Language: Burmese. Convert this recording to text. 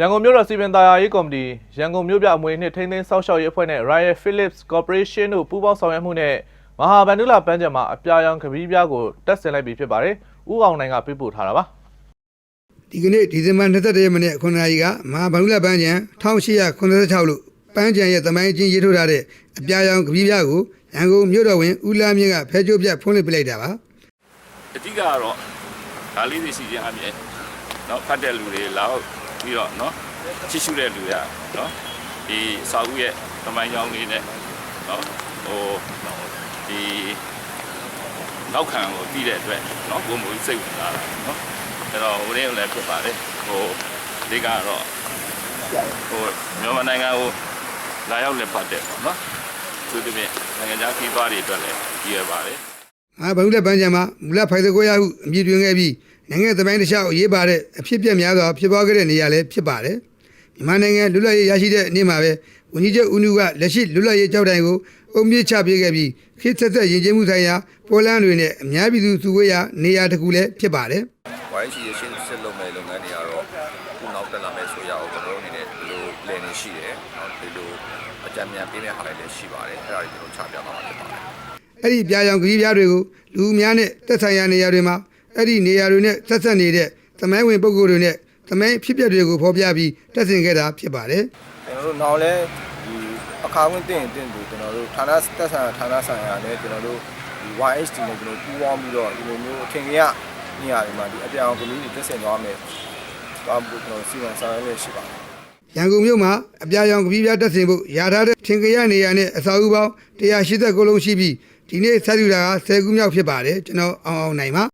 ရန်ကုန်မြို့တော်စီပင်သာယာရေးကော်မတီရန်ကုန်မြို့ပြအမွေနှစ်ထိန်းသိမ်းစောင့်ရှောက်ရေးအဖွဲ့နဲ့ Riot Philips Corporation တို့ပူးပေါင်းဆောင်ရွက်မှုနဲ့မဟာဗန္ဓုလပန်းချံမှာအပြာရောင်ကပီးပြားကိုတက်ဆင်လိုက်ပြီဖြစ်ပါတယ်။ဥအောင်နိုင်ကပြပို့ထားတာပါ။ဒီကနေ့ဒီဇင်ဘာ22ရက်နေ့9နာရီကမဟာဗန္ဓုလပန်းချံ1886လို့ပန်းချံရဲ့သမိုင်းချင်းရေးထိုးထားတဲ့အပြာရောင်ကပီးပြားကိုရန်ကုန်မြို့တော်ဝင်ဦးလာမြင့်ကဖဲချိုးပြဖွင့်လှစ်ပလိုက်တာပါ။အဓိကကတော့ဒါလေးတွေစီချင်းအမြဲတော့ဖတ်တဲ့လူတွေလောက် ပြီးတော့နော်ချစ်ရှုတဲ့လူရနော်ဒီစာအုပ်ရဲ့တမိုင်းကြောင်းလေးနဲ့နော်ဟိုဒီနောက်ခံကိုပြီးတဲ့အတွက်နော်ကိုမိုးစိတ်ဝင်စားတာနော်အဲ့တော့ဝင်းရုံလည်းဖြစ်ပါတယ်ဟိုဒီကတော့ဟိုမြန်မာနိုင်ငံကိုလာရောက်လည်းပတ်တယ်ပေါ့နော်သူတို့ပြင်နိုင်ငံခြားခီးသွားတွေအတွက်လည်းကြီးရပါတယ်ငါဘုံလက်ပန်းချံမှာမူလဖိုင်စကွဲရဟုအမြည်တွင်ခဲ့ပြီး နိုင်ငံသမိုင်းတစ်လျှောက်အရေးပါတဲ့အဖြစ်အပျက်များစွာဖြစ်ပွားခဲ့တဲ့နေရာလည်းဖြစ်ပါတယ်။မြန်မာနိုင်ငံလွတ်လပ်ရေးရရှိတဲ့နေ့မှာပဲဝန်ကြီးချုပ်ဦးနုကလက်ရှိလွတ်လပ်ရေးကြောက်တိုင်ကိုအုံမြင့်ချပေးခဲ့ပြီးခေတ်ဆက်ဆက်ရင်ကျင်းမှုဆိုင်ရာပေါ်လန်းတွေနဲ့အများပြည်သူစုဝေးရာနေရာတစ်ခုလည်းဖြစ်ပါတယ်။ YC ရရှိဆက်လုပ်မဲ့လုပ်ငန်းတွေကတော့ခုနောက်တက်လာမဲ့ဆိုရအောင်ကျွန်တော်တို့အနေနဲ့ဒီလို plan တွေရှိတယ်။နောက်ဒီလိုအကြံဉာဏ်ပေးမဲ့ဟာတွေလည်းရှိပါတယ်။အဲဒါတွေကျွန်တော်ချပြသွားမှာဖြစ်ပါတယ်။အဲ့ဒီပြားရောင်ကြီးပြားတွေကိုလူအများနဲ့တက်ဆိုင်ရာနေရာတွေမှာ အဲ့ဒီနေရာတွေနဲ့ဆက်ဆက်နေတဲ့သမိုင်းဝင်ပုဂ္ဂိုလ်တွေနဲ့သမိုင်းဖြစ်ပျက်တွေကိုဖော်ပြပြီးတက်ဆင်ခဲ့တာဖြစ်ပါတယ်ကျွန်တော်တို့နောက်လဲဒီအခါဝင်တင်ရင်တင်ပြီးကျွန်တော်တို့ဌာနတက်ဆိုင်ရာဌာနဆိုင်ရာနဲ့ကျွန်တော်တို့ဒီ YHD နဲ့ကျွန်တော်ပူးပေါင်းပြီးတော့ဒီလိုမျိုးအထင်ကြီးနေရာတွေမှာဒီအပြောင်ကလေးတွေတက်ဆင်သွားမယ်။သွားဖို့ကျွန်တော်စီမံဆောင်ရွက်ရရှိပါတယ်။ရန်ကုန်မြို့မှာအပြာရောင်ကကြီးပြားတက်ဆင်ဖို့ရာထားတဲ့ထင်ကြရနေရာနဲ့အစာအုပ်ပေါင်း189လုံးရှိပြီးဒီနေ့ဆက်ယူတာက10ခုမြောက်ဖြစ်ပါတယ်ကျွန်တော်အောင်အောင်နိုင်ပါ